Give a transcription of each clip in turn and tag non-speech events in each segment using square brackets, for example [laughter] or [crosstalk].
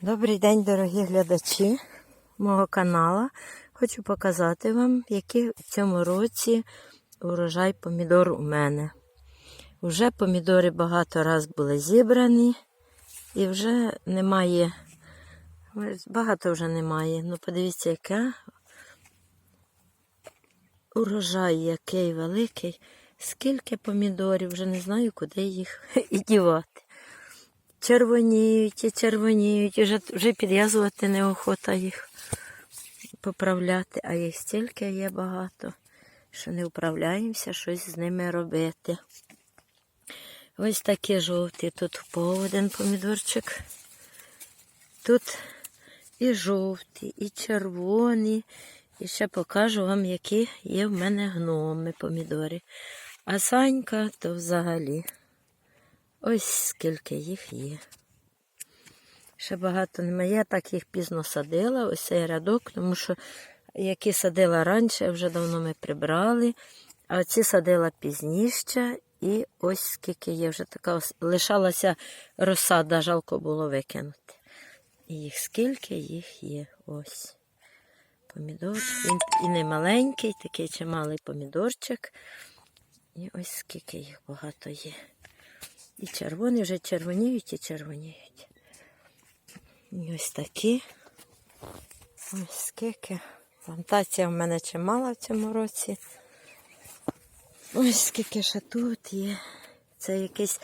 Добрий день, дорогі глядачі мого каналу. Хочу показати вам, який в цьому році урожай помідор у мене. Уже помідори багато раз були зібрані і вже немає. Багато вже немає. Ну, подивіться, яке урожай, який великий. Скільки помідорів, вже не знаю, куди їх [laughs] і дівати. Червоніють і червоніють, вже, вже підв'язувати неохота їх поправляти, а їх стільки є багато, що не вправляємося щось з ними робити. Ось такі жовті, тут впав один помідорчик. Тут і жовті, і червоні. І ще покажу вам, які є в мене гноми помідори. А санька то взагалі. Ось скільки їх є. Ще багато немає. Я так їх пізно садила, ось цей рядок, тому що які садила раніше, вже давно ми прибрали. А оці садила пізніше. І ось скільки є. Вже така лишалася розсада, жалко було викинути. І їх скільки їх є. Ось. Помідор. Він і не маленький, такий чималий помідорчик. І ось скільки їх багато є. І червоні вже червоніють і червоніють. І ось такі. Ось скільки. Плантація в мене чимала в цьому році. Ось скільки ще тут є. Це якийсь,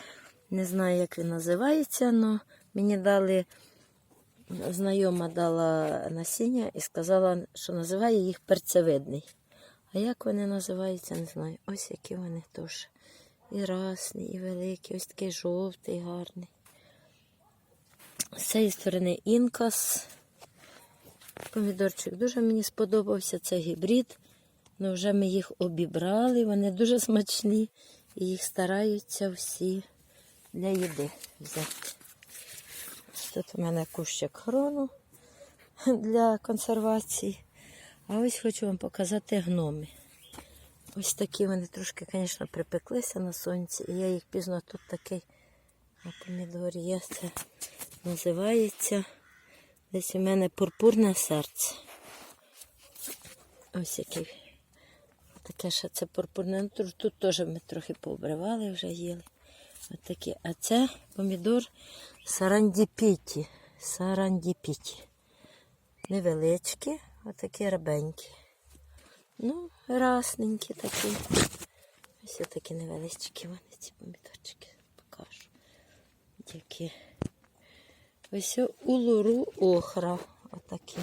не знаю, як він називається, але мені дали, знайома дала насіння і сказала, що називає їх перцевидний. А як вони називаються, не знаю. Ось які вони теж. І расний, і великий, ось такий жовтий, гарний. З цієї сторони інкас. Помідорчик дуже мені сподобався. Це гібрид. Ну вже ми їх обібрали, вони дуже смачні. І їх стараються всі для їди взяти. Тут у мене кущик хрону для консервації. А ось хочу вам показати гноми. Ось такі вони трошки, звісно, припеклися на сонці. І я їх пізно тут такий на помідорі є. Це називається десь у мене пурпурне серце. Ось який. Таке ще це пурпурне. Ну, Тут, теж ми трохи пообривали, вже їли. Ось такі. А це помідор сарандіпіті. Сарандіпіті. Невеличкі, отакі рабенькі. Ну, расненькі такі. Ось такі невеличкі вони, ці помідорчики. Покажу. Які. Ось улуру охра. Отакі.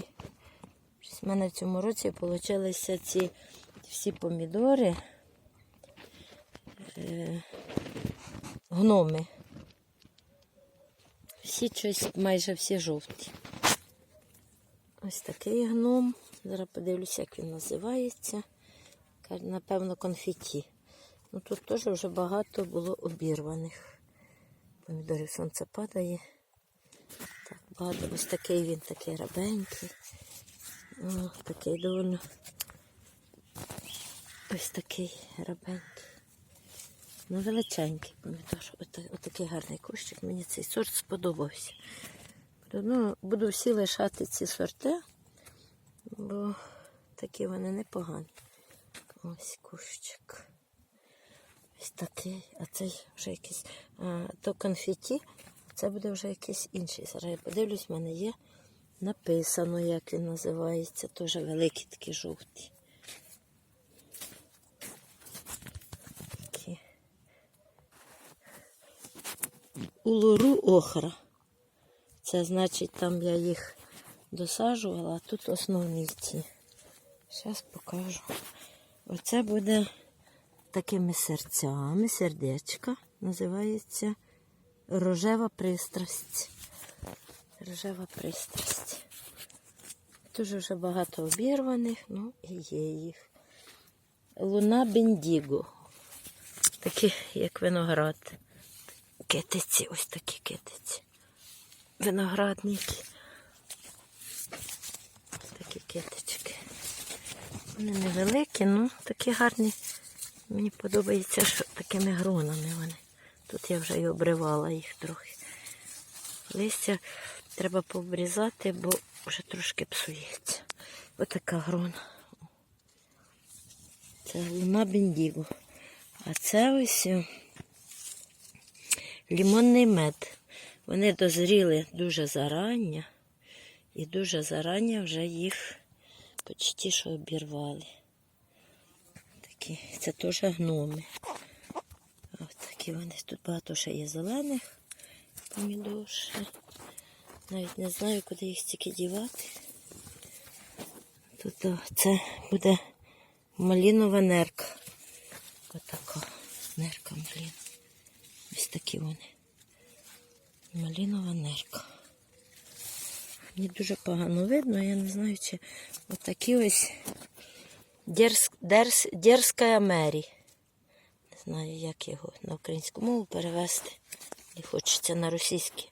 В мене в цьому році вийшли ці всі помідори. Е, гноми. Всі щось майже всі жовті. Ось такий гном. Зараз подивлюся, як він називається. Напевно, конфеті. Ну тут теж вже багато було обірваних. Помідорів сонце падає. Так, багато. Ось такий він такий рабенький. О, такий доволі. Ось такий рабенький. Ну, величенький помідор. Отакий гарний кущик. Мені цей сорт сподобався. Ну, буду всі лишати ці сорти, бо такі вони непогані. Ось кущик. Ось такий, а цей вже якийсь а, то конфеті, це буде вже якийсь інший. Зараз я подивлюсь, в мене є написано, як він називається. Теж великий такий жовтий. Такі. Улуру охра. Це значить, там я їх досаджувала, а тут основні ці. Зараз покажу. Оце буде такими серцями, сердечка. Називається рожева пристрасть. Рожева пристрасть. Дуже вже багато обірваних, ну і є їх. Луна Бендіго. Такі, як виноград. Китиці, ось такі китиці виноградники. Такі. Вони невеликі, ну такі гарні. Мені подобається, що такими гронами вони. Тут я вже і обривала їх трохи. Листя треба пообрізати, бо вже трошки псується. Отака грона. Це луна бендігу. А це ось е, лімонний мед. Вони дозріли дуже зарання. І дуже зарання вже їх почти що обірвали. Такі, це теж гноми. Ось такі вони. Тут багато ще є зелених помідор. Навіть не знаю, куди їх стільки дівати. Тут о, це буде малінова нерка. Отака нерка малін. Ось такі вони. Малінова нерка. Мені дуже погано видно, я не знаю, чи отакі ось дерз, дерз, дерзкая мері. Не знаю, як його на українську мову перевести. Не хочеться на російській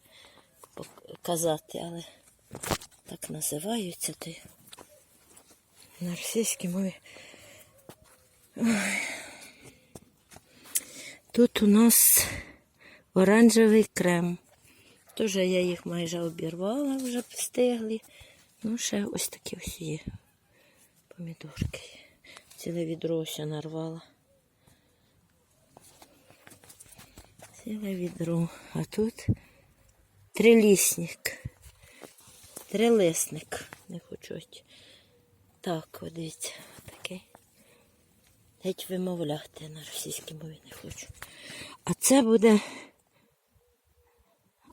казати, але так називаються. Й на російській мові. Тут у нас оранжевий крем. Теж я їх майже обірвала, вже встигли. Ну, ще ось такі ось є помідорки. Ціле відро ще нарвала. Ціле відро. А тут трилісник. Трилисник. Не хочуть. Так, от дивіться, такий. Геть вимовляти на російській мові не хочу. А це буде.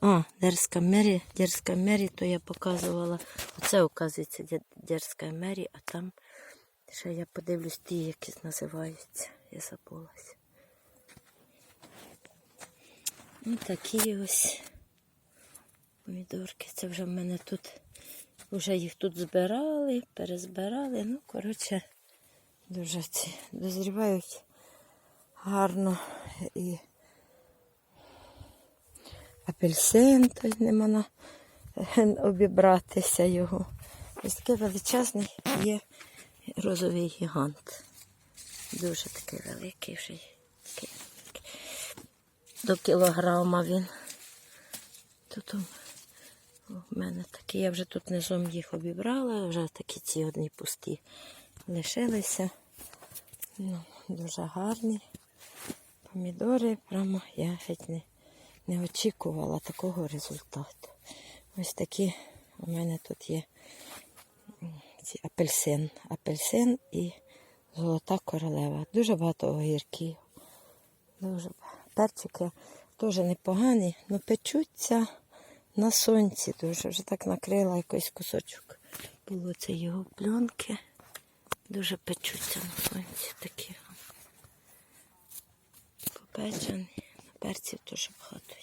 А, Дерзка Мері, Дерзка Мері, то я показувала. Оце, оказується, Дер- Дерзка Мері, а там ще я подивлюсь ті, які називаються. Я забулася. Ну, такі ось помідорки. Це вже в мене тут, вже їх тут збирали, перезбирали. Ну, коротше, дуже ці дозрівають гарно і апельсин, то не можна обібратися його. Ось такий величезний є розовий гігант. Дуже такий великий вже. Такий. До кілограма він. Тут у мене такі, я вже тут низом їх обібрала, вже такі ці одні пусті лишилися. Ну, дуже гарні помідори. Прямо я геть не, не очікувала такого результату. Ось такі у мене тут є ці апельсин. Апельсин і золота королева. Дуже багато огірків. Дуже перчики теж непогані, але печуться на сонці дуже. Вже так накрила якийсь кусочок. Було це його пленки. Дуже печуться на сонці такі. Попечені. Перців дуже багато.